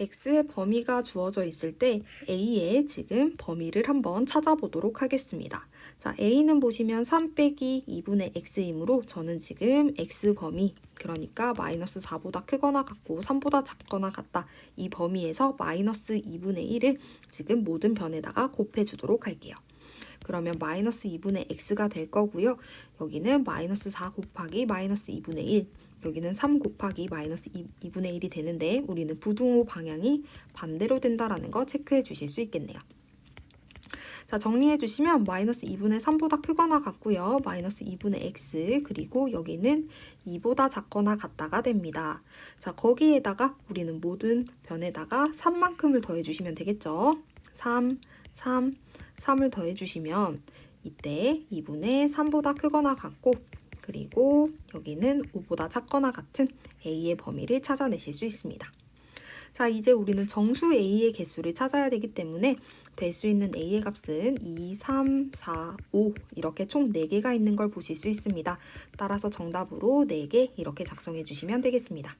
x의 범위가 주어져 있을 때 a의 지금 범위를 한번 찾아보도록 하겠습니다. 자, a는 보시면 3 빼기 2분의 x이므로 저는 지금 x 범위 그러니까 마이너스 4보다 크거나 같고 3보다 작거나 같다. 이 범위에서 마이너스 2분의 1을 지금 모든 변에다가 곱해주도록 할게요. 그러면 마이너스 2분의 x가 될 거고요. 여기는 마이너스 4 곱하기 마이너스 2분의 1 여기는 3 곱하기 마이너스 2, 2분의 1이 되는데 우리는 부등호 방향이 반대로 된다라는 거 체크해 주실 수 있겠네요. 자 정리해 주시면 마이너스 2분의 3보다 크거나 같고요. 마이너스 2분의 x 그리고 여기는 2보다 작거나 같다가 됩니다. 자 거기에다가 우리는 모든 변에다가 3만큼을 더해 주시면 되겠죠. 3, 3, 3을 더해 주시면 이때 2분의 3보다 크거나 같고 그리고 여기는 5보다 작거나 같은 a의 범위를 찾아내실 수 있습니다. 자, 이제 우리는 정수 a의 개수를 찾아야 되기 때문에 될 수 있는 a의 값은 2, 3, 4, 5 이렇게 총 4개가 있는 걸 보실 수 있습니다. 따라서 정답으로 4개 이렇게 작성해 주시면 되겠습니다.